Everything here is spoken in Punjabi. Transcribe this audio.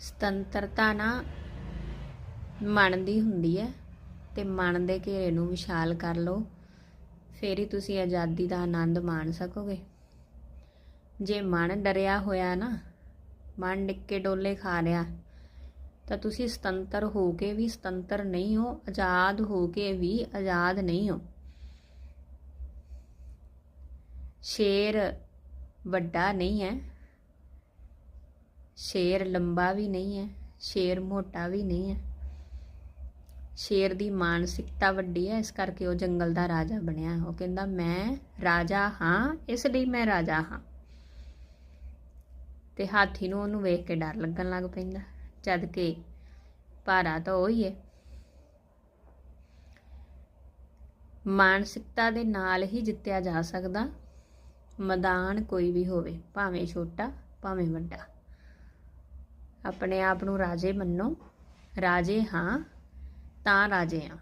ਸੁਤੰਤਰਤਾ ਨਾ ਮਨ ਦੀ ਹੁੰਦੀ ਹੈ ਤੇ ਮਨ ਦੇ ਘੇਰੇ ਨੂੰ ਵਿਸ਼ਾਲ ਕਰ ਲਓ, ਫੇਰ ਹੀ ਤੁਸੀਂ ਆਜ਼ਾਦੀ ਦਾ ਆਨੰਦ ਮਾਣ ਸਕੋਗੇ। ਜੇ ਮਨ ਡਰਿਆ ਹੋਇਆ ਨਾ, ਮਨ ਡਿੱਕੇ ਡੋਲੇ ਖਾ ਰਿਹਾ ਤਾਂ ਤੁਸੀਂ ਸੁਤੰਤਰ ਹੋ ਕੇ ਵੀ ਸੁਤੰਤਰ ਨਹੀਂ ਹੋ, ਆਜ਼ਾਦ ਹੋ ਕੇ ਵੀ ਆਜ਼ਾਦ ਨਹੀਂ ਹੋ। ਸ਼ੇਰ ਵੱਡਾ ਨਹੀਂ ਹੈ। ਸ਼ੇਰ ਲੰਬਾ ਵੀ ਨਹੀਂ ਹੈ, ਸ਼ੇਰ ਮੋਟਾ ਵੀ ਨਹੀਂ ਹੈ। ਸ਼ੇਰ ਦੀ ਮਾਨਸਿਕਤਾ ਵੱਡੀ ਹੈ, ਇਸ ਕਰਕੇ ਉਹ ਜੰਗਲ ਦਾ ਰਾਜਾ ਬਣਿਆ ਉਹ ਕਹਿੰਦਾ, ਮੈਂ ਰਾਜਾ ਹਾਂ, ਇਸ ਲਈ ਮੈਂ ਰਾਜਾ ਹਾਂ। ਤੇ ਹਾਥੀ ਨੂੰ ਉਹਨੂੰ ਵੇਖ ਕੇ ਡਰ ਲੱਗਣ ਲੱਗ ਪੈਂਦਾ, ਜਦ ਕਿ ਭਾਰਾ ਤਾਂ ਉਹ ਹੀ ਹੈ। ਮਾਨਸਿਕਤਾ ਦੇ ਨਾਲ ਹੀ ਜਿੱਤਿਆ ਜਾ ਸਕਦਾ, ਮੈਦਾਨ ਕੋਈ ਵੀ ਹੋਵੇ, ਭਾਵੇਂ ਛੋਟਾ, ਭਾਵੇਂ ਵੱਡਾ। ਆਪਣੇ ਆਪ ਨੂੰ ਰਾਜੇ ਮੰਨੋ। ਰਾਜੇ ਹਾਂ ਤਾਂ ਰਾਜੇ ਹਾਂ।